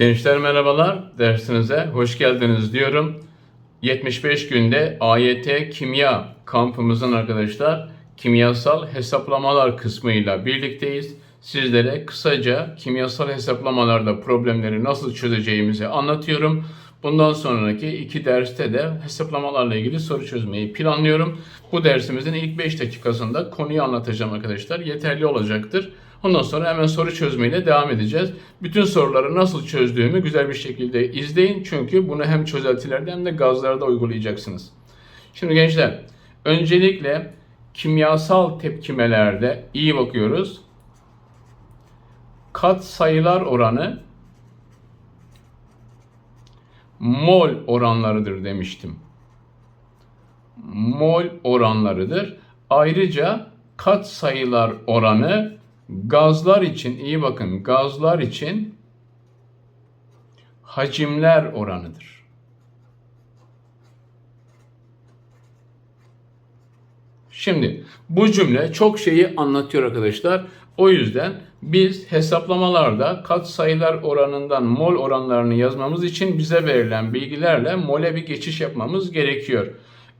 Gençler merhabalar. Dersinize hoş geldiniz diyorum. 75 günde AYT kimya kampımızın arkadaşlar kimyasal hesaplamalar kısmıyla birlikteyiz. Sizlere kısaca kimyasal hesaplamalarda problemleri nasıl çözeceğimizi anlatıyorum. Bundan sonraki iki derste de hesaplamalarla ilgili soru çözmeyi planlıyorum. Bu dersimizin ilk 5 dakikasında konuyu anlatacağım arkadaşlar. Yeterli olacaktır. Ondan sonra hemen soru çözmeyle devam edeceğiz. Bütün soruları nasıl çözdüğümü güzel bir şekilde izleyin. Çünkü bunu hem çözeltilerde hem de gazlarda uygulayacaksınız. Şimdi gençler, öncelikle kimyasal tepkimelerde iyi bakıyoruz. Kat sayılar oranı mol oranlarıdır demiştim. Mol oranlarıdır. Ayrıca kat sayılar oranı gazlar için iyi bakın gazlar için hacimler oranıdır. Şimdi bu cümle çok şeyi anlatıyor arkadaşlar. O yüzden biz hesaplamalarda kat sayılar oranından mol oranlarını yazmamız için bize verilen bilgilerle mole bir geçiş yapmamız gerekiyor.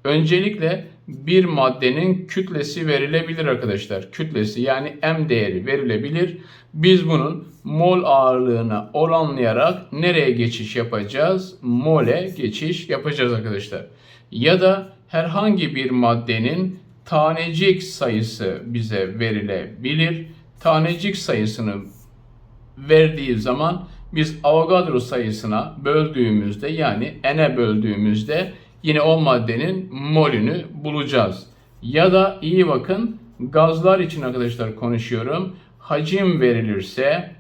Öncelikle bir maddenin kütlesi verilebilir arkadaşlar. Kütlesi yani M değeri verilebilir. Biz bunun mol ağırlığına oranlayarak nereye geçiş yapacağız? Mole geçiş yapacağız arkadaşlar. Ya da herhangi bir maddenin tanecik sayısı bize verilebilir. Tanecik sayısını verdiği zaman biz Avogadro sayısına böldüğümüzde yani n'e böldüğümüzde yine o maddenin molünü bulacağız. Ya da iyi bakın gazlar için arkadaşlar konuşuyorum. Hacim verilirse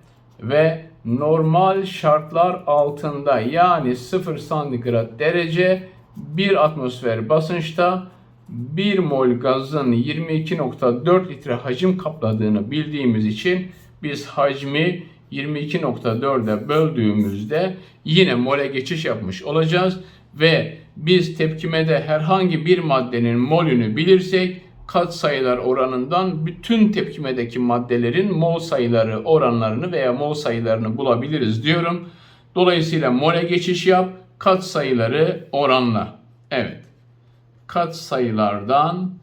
ve normal şartlar altında yani 0 santigrat derece 1 atmosfer basınçta 1 mol gazın 22.4 litre hacim kapladığını bildiğimiz için biz hacmi 22.4'e böldüğümüzde yine mole geçiş yapmış olacağız ve biz tepkimede herhangi bir maddenin molünü bilirsek kat sayılar oranından bütün tepkimedeki maddelerin mol sayıları oranlarını veya mol sayılarını bulabiliriz diyorum. Dolayısıyla mole geçiş yap, kat sayıları oranla. Evet. Kat sayılardan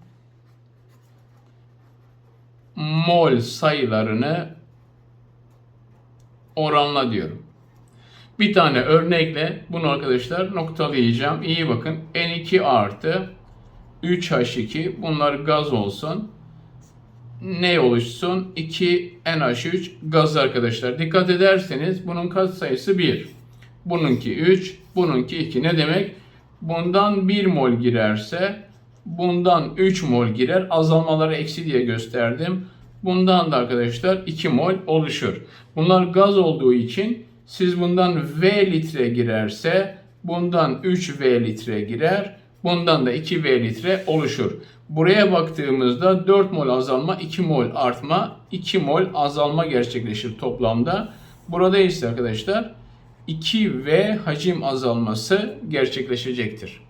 mol sayılarını oranla diyorum. Bir tane örnekle bunu arkadaşlar noktalayacağım. İyi bakın. N2 artı 3H2 bunlar gaz olsun. Ne oluşsun? 2NH3 gaz arkadaşlar. Dikkat ederseniz bunun kat sayısı 1. Bununki 3, bununki 2. Ne demek? Bundan 1 mol girerse bundan 3 mol girer. Azalmaları eksi diye gösterdim. Bundan da arkadaşlar 2 mol oluşur. Bunlar gaz olduğu için siz bundan V litre girerse bundan 3 V litre girer. Bundan da 2 V litre oluşur. Buraya baktığımızda 4 mol azalma, 2 mol artma, 2 mol azalma gerçekleşir toplamda. Burada ise arkadaşlar 2 V hacim azalması gerçekleşecektir.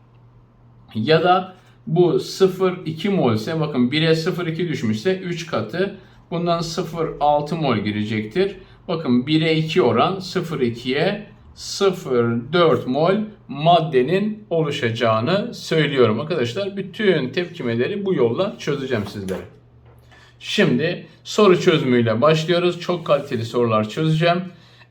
Ya da bu 0,2 mol ise bakın 1'e 0,2 düşmüşse 3 katı bundan 0,6 mol girecektir. Bakın 1'e 2 oran 0,2'ye 0,4 mol maddenin oluşacağını söylüyorum arkadaşlar. Bütün tepkimeleri bu yolla çözeceğim sizlere. Şimdi soru çözümüyle başlıyoruz. Çok kaliteli sorular çözeceğim.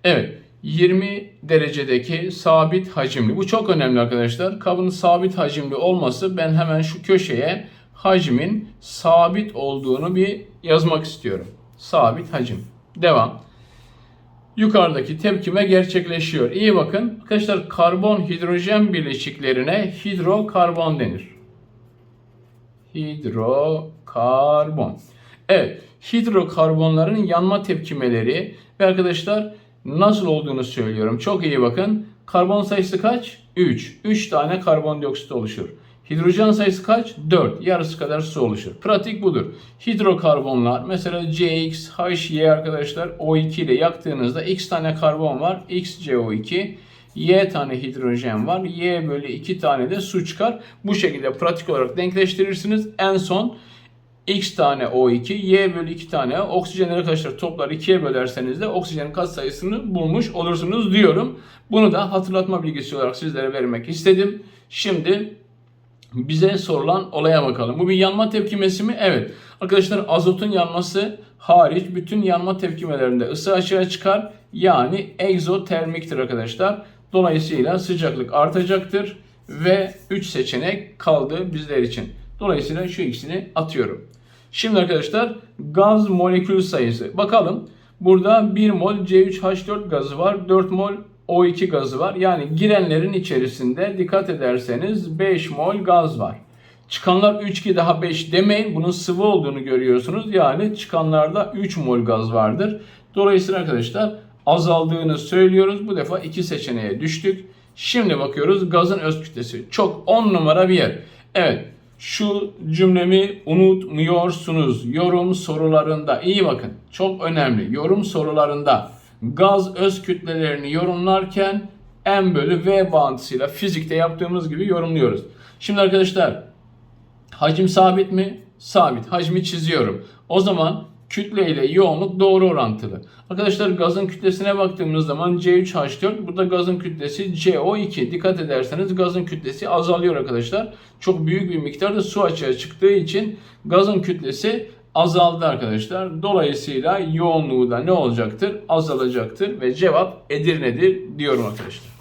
Evet 20 derecedeki sabit hacimli. Bu çok önemli arkadaşlar. Kabın sabit hacimli olması ben hemen şu köşeye hacmin sabit olduğunu bir yazmak istiyorum. Sabit hacim. Devam. Yukarıdaki tepkime gerçekleşiyor. İyi bakın. Arkadaşlar karbon hidrojen bileşiklerine hidrokarbon denir. Hidrokarbon. Evet. Hidrokarbonların yanma tepkimeleri ve arkadaşlar nasıl olduğunu söylüyorum. Çok iyi bakın. Karbon sayısı kaç? 3. 3 tane karbondioksit oluşur. Hidrojen sayısı kaç? 4. Yarısı kadar su oluşur. Pratik budur. Hidrokarbonlar mesela CX, HY arkadaşlar O2 ile yaktığınızda X tane karbon var. XCO2. Y tane hidrojen var. Y bölü 2 tane de su çıkar. Bu şekilde pratik olarak denkleştirirsiniz. En son X tane O2, Y bölü 2 tane oksijenleri arkadaşlar toplar 2'ye bölerseniz de oksijenin kat sayısını bulmuş olursunuz diyorum. Bunu da hatırlatma bilgisi olarak sizlere vermek istedim. Şimdi bize sorulan olaya bakalım. Bu bir yanma tepkimesi mi? Evet. Arkadaşlar azotun yanması hariç bütün yanma tepkimelerinde ısı açığa çıkar. Yani egzotermiktir arkadaşlar. Dolayısıyla sıcaklık artacaktır ve 3 seçenek kaldı bizler için. Dolayısıyla şu ikisini atıyorum. Şimdi arkadaşlar gaz molekül sayısı. Bakalım. Burada 1 mol C3H4 gazı var. 4 mol O2 gazı var. Yani girenlerin içerisinde dikkat ederseniz 5 mol gaz var. Çıkanlar 3 ki daha 5 demeyin. Bunun sıvı olduğunu görüyorsunuz. Yani çıkanlarda 3 mol gaz vardır. Dolayısıyla arkadaşlar azaldığını söylüyoruz. Bu defa iki seçeneğe düştük. Şimdi bakıyoruz gazın öz kütlesi. Çok 10 numara bir yer. Evet şu cümlemi unutmuyorsunuz. Yorum sorularında iyi bakın. Çok önemli. Yorum sorularında gaz öz kütlelerini yorumlarken M bölü V bağıntısıyla fizikte yaptığımız gibi yorumluyoruz. Şimdi arkadaşlar hacim sabit mi? Sabit. Hacmi çiziyorum. O zaman kütle ile yoğunluk doğru orantılı. Arkadaşlar gazın kütlesine baktığımız zaman C3H4 burada gazın kütlesi CO2. Dikkat ederseniz gazın kütlesi azalıyor arkadaşlar. Çok büyük bir miktarda su açığa çıktığı için gazın kütlesi azaldı arkadaşlar. Dolayısıyla yoğunluğu da ne olacaktır? Azalacaktır ve cevap Edirne'dir diyorum arkadaşlar.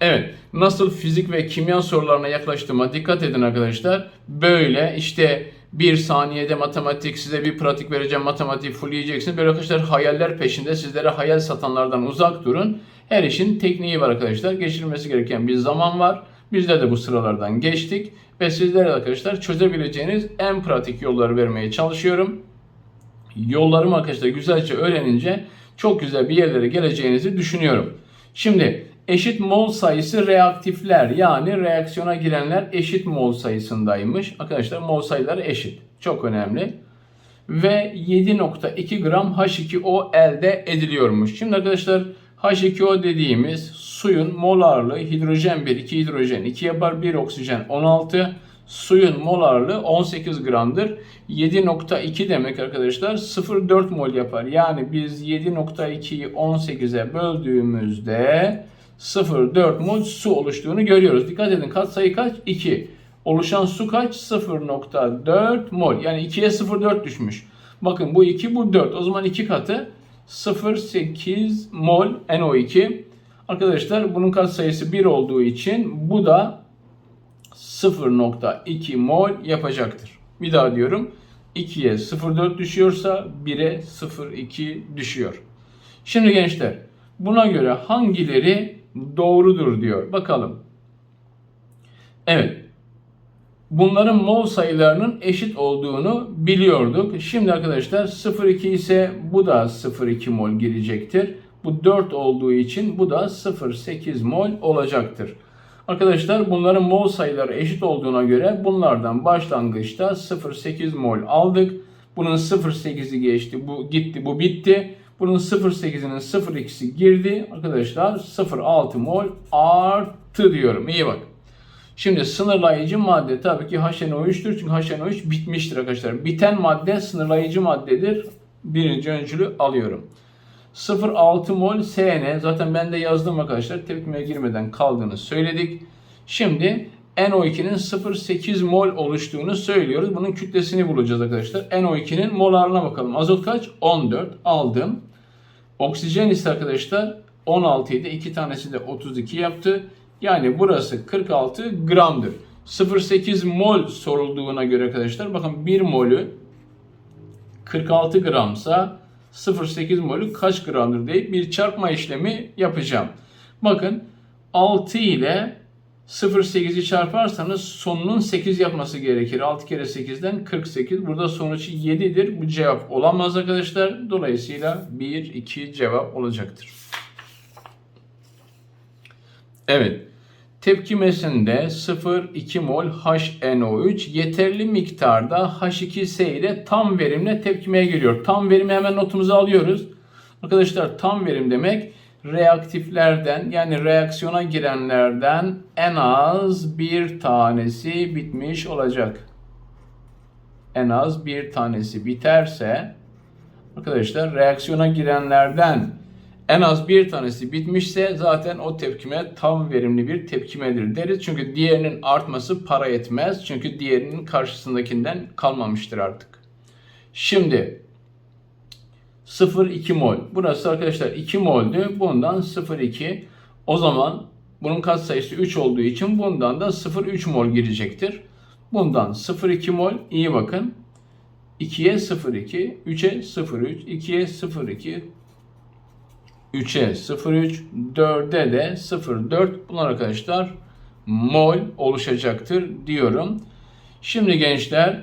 Evet, nasıl fizik ve kimya sorularına yaklaştığıma dikkat edin arkadaşlar. Böyle işte bir saniyede matematik size bir pratik vereceğim matematik full yiyeceksiniz. Böyle arkadaşlar hayaller peşinde sizlere hayal satanlardan uzak durun. Her işin tekniği var arkadaşlar. Geçirilmesi gereken bir zaman var. Bizler de bu sıralardan geçtik. Ve sizlere arkadaşlar çözebileceğiniz en pratik yolları vermeye çalışıyorum. Yollarımı arkadaşlar güzelce öğrenince çok güzel bir yerlere geleceğinizi düşünüyorum. Şimdi eşit mol sayısı reaktifler yani reaksiyona girenler eşit mol sayısındaymış. Arkadaşlar mol sayıları eşit. Çok önemli. Ve 7.2 gram H2O elde ediliyormuş. Şimdi arkadaşlar H2O dediğimiz suyun molarlığı hidrojen 1, 2 hidrojen 2 yapar, 1 oksijen 16. Suyun molarlığı 18 gramdır. 7.2 demek arkadaşlar 0.4 mol yapar. Yani biz 7.2'yi 18'e böldüğümüzde 0.4 mol su oluştuğunu görüyoruz. Dikkat edin katsayı kaç? 2. Oluşan su kaç? 0.4 mol. Yani 2'ye 0.4 düşmüş. Bakın bu 2 bu 4. O zaman 2 katı 0.8 mol NO2. Arkadaşlar bunun katsayısı 1 olduğu için bu da 0.2 mol yapacaktır. Bir daha diyorum. 2'ye 0.4 düşüyorsa 1'e 0.2 düşüyor. Şimdi gençler buna göre hangileri doğrudur diyor. Bakalım. Evet. Bunların mol sayılarının eşit olduğunu biliyorduk. Şimdi arkadaşlar 0,2 ise bu da 0,2 mol girecektir. Bu 4 olduğu için bu da 0,8 mol olacaktır. Arkadaşlar bunların mol sayıları eşit olduğuna göre bunlardan başlangıçta 0,8 mol aldık. Bunun 0,8'i geçti, bu gitti, bu bitti. Bunun 0.8'inin 0.2'si girdi. Arkadaşlar 0.6 mol arttı diyorum. İyi bak. Şimdi sınırlayıcı madde tabii ki HNO3'tür. Çünkü HNO3 bitmiştir arkadaşlar. Biten madde sınırlayıcı maddedir. Birinci öncülü alıyorum. 0.6 mol SN zaten ben de yazdım arkadaşlar. Tepkimeye girmeden kaldığını söyledik. Şimdi NO2'nin 0.8 mol oluştuğunu söylüyoruz. Bunun kütlesini bulacağız arkadaşlar. NO2'nin molarına bakalım. Azot kaç? 14 aldım. Oksijen ise arkadaşlar 16 idi. 2 tanesi de 32 yaptı. Yani burası 46 gramdır. 0.8 mol sorulduğuna göre arkadaşlar bakın 1 molü 46 gramsa 0.8 molü kaç gramdır deyip bir çarpma işlemi yapacağım. Bakın 6 ile 0.8'i çarparsanız sonunun 8 yapması gerekir. 6 kere 8'den 48. Burada sonuç 7'dir. Bu cevap olamaz arkadaşlar. Dolayısıyla 1, 2 cevap olacaktır. Evet. Tepkimesinde 0,2 mol HNO3 yeterli miktarda H2S ile tam verimle tepkimeye giriyor. Tam verimi hemen notumuza alıyoruz. Arkadaşlar tam verim demek reaktiflerden yani reaksiyona girenlerden en az bir tanesi bitmiş olacak. en az bir tanesi biterse arkadaşlar reaksiyona girenlerden en az bir tanesi bitmişse zaten o tepkime tam verimli bir tepkimedir deriz. Çünkü diğerinin artması para etmez. Çünkü diğerinin karşısındakinden kalmamıştır artık. Şimdi 0,2 mol. Burası arkadaşlar 2 moldü. Bundan 0,2. O zaman bunun katsayısı 3 olduğu için bundan da 0,3 mol girecektir. Bundan 0,2 mol. iyi bakın. 2'ye 0,2, 3'e 0,3, 2'ye 0,2, 3'e 0,3, 4'e de 0,4. Bunlar arkadaşlar mol oluşacaktır diyorum. Şimdi gençler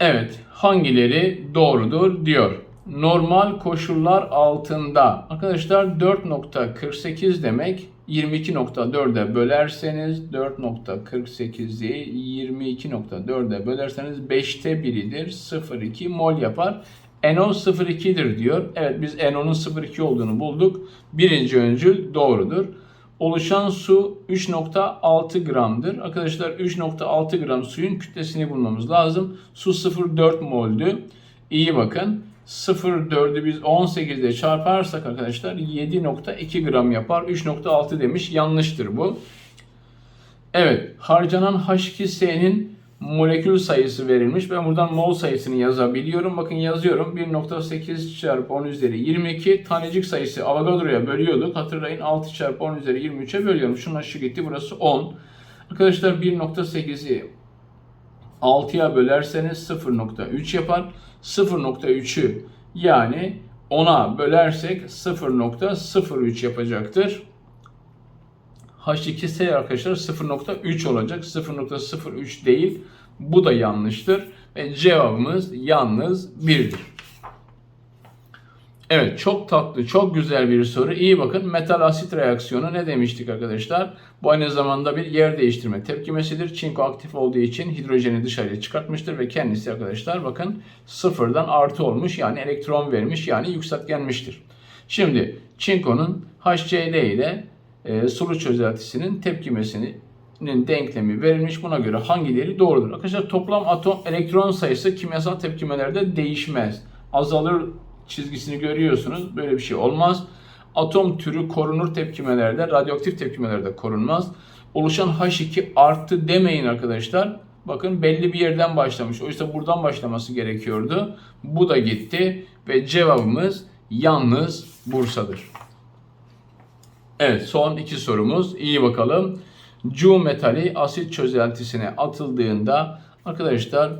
Evet, hangileri doğrudur diyor. Normal koşullar altında arkadaşlar 4.48 demek 22.4'e bölerseniz 4.48'i 22.4'e bölerseniz 5'te biridir 0.2 mol yapar. NO 0.2'dir diyor. Evet biz NO'nun 0.2 olduğunu bulduk. Birinci öncül doğrudur. Oluşan su 3.6 gramdır. Arkadaşlar 3.6 gram suyun kütlesini bulmamız lazım. Su 0.4 moldü. İyi bakın. 0.4'ü biz 18 ile çarparsak arkadaşlar 7.2 gram yapar. 3.6 demiş. Yanlıştır bu. Evet. Harcanan H2S'nin molekül sayısı verilmiş. Ben buradan mol sayısını yazabiliyorum. Bakın yazıyorum. 1.8 çarpı 10 üzeri 22. Tanecik sayısı Avogadro'ya bölüyorduk. Hatırlayın 6 çarpı 10 üzeri 23'e bölüyorum. Şunun aşı gitti. Burası 10. Arkadaşlar 1.8'i 6'ya bölerseniz 0.3 yapar. 0.3'ü yani 10'a bölersek 0.03 yapacaktır. H2S arkadaşlar 0.3 olacak. 0.03 değil. Bu da yanlıştır. Ve cevabımız yalnız 1'dir. Evet çok tatlı, çok güzel bir soru. İyi bakın metal asit reaksiyonu ne demiştik arkadaşlar? Bu aynı zamanda bir yer değiştirme tepkimesidir. Çinko aktif olduğu için hidrojeni dışarıya çıkartmıştır ve kendisi arkadaşlar bakın sıfırdan artı olmuş yani elektron vermiş yani yükseltgenmiştir. Şimdi çinkonun HCl ile e, sulu çözeltisinin tepkimesinin denklemi verilmiş. Buna göre hangileri doğrudur? Arkadaşlar toplam atom elektron sayısı kimyasal tepkimelerde değişmez. Azalır çizgisini görüyorsunuz. Böyle bir şey olmaz. Atom türü korunur tepkimelerde, radyoaktif tepkimelerde korunmaz. Oluşan H2 arttı demeyin arkadaşlar. Bakın belli bir yerden başlamış. Oysa buradan başlaması gerekiyordu. Bu da gitti ve cevabımız yalnız Bursa'dır. Evet son iki sorumuz. İyi bakalım. Cu metali asit çözeltisine atıldığında arkadaşlar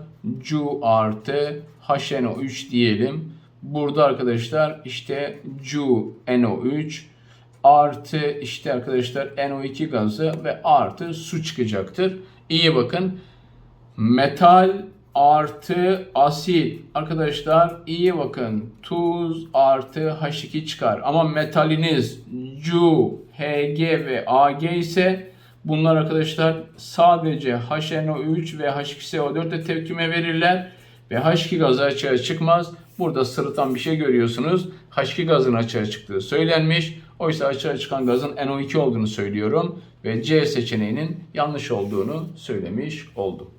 Cu artı HNO3 diyelim. Burada arkadaşlar işte Cu NO3 artı işte arkadaşlar NO2 gazı ve artı su çıkacaktır. İyi bakın. Metal artı asit arkadaşlar iyi bakın tuz artı H2 çıkar ama metaliniz Cu, Hg ve Ag ise bunlar arkadaşlar sadece HNO3 ve H2SO4 de tepkime verirler ve H2 gazı açığa çıkmaz. Burada sırıtan bir şey görüyorsunuz. H2 gazın açığa çıktığı söylenmiş. Oysa açığa çıkan gazın NO2 olduğunu söylüyorum ve C seçeneğinin yanlış olduğunu söylemiş oldum.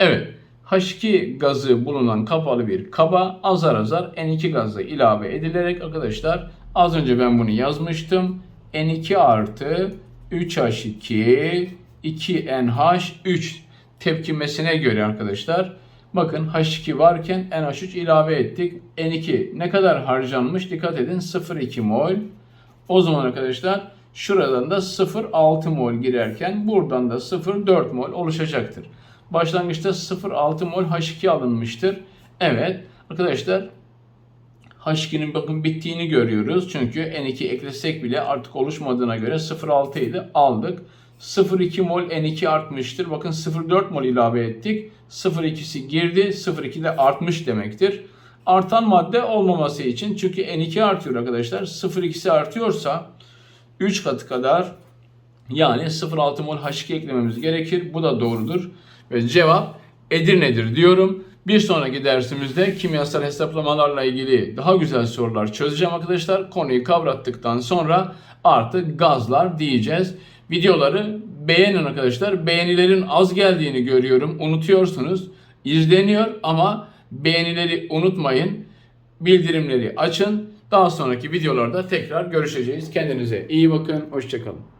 Evet. H2 gazı bulunan kapalı bir kaba azar azar N2 gazı ilave edilerek arkadaşlar az önce ben bunu yazmıştım. N2 artı 3H2 2NH3 tepkimesine göre arkadaşlar bakın H2 varken NH3 ilave ettik. N2 ne kadar harcanmış dikkat edin 0,2 mol. O zaman arkadaşlar şuradan da 0,6 mol girerken buradan da 0,4 mol oluşacaktır. Başlangıçta 0,6 mol H2 alınmıştır. Evet arkadaşlar H2'nin bakın bittiğini görüyoruz. Çünkü N2 eklesek bile artık oluşmadığına göre 0,6 ile aldık. 0,2 mol N2 artmıştır. Bakın 0,4 mol ilave ettik. 0,2'si girdi. 0,2 de artmış demektir. Artan madde olmaması için çünkü N2 artıyor arkadaşlar. 0,2'si artıyorsa 3 katı kadar yani 0,6 mol H2 eklememiz gerekir. Bu da doğrudur. Ve cevap Edirne'dir diyorum. Bir sonraki dersimizde kimyasal hesaplamalarla ilgili daha güzel sorular çözeceğim arkadaşlar. Konuyu kavrattıktan sonra artık gazlar diyeceğiz. Videoları beğenin arkadaşlar. Beğenilerin az geldiğini görüyorum. Unutuyorsunuz. İzleniyor ama beğenileri unutmayın. Bildirimleri açın. Daha sonraki videolarda tekrar görüşeceğiz. Kendinize iyi bakın. Hoşçakalın.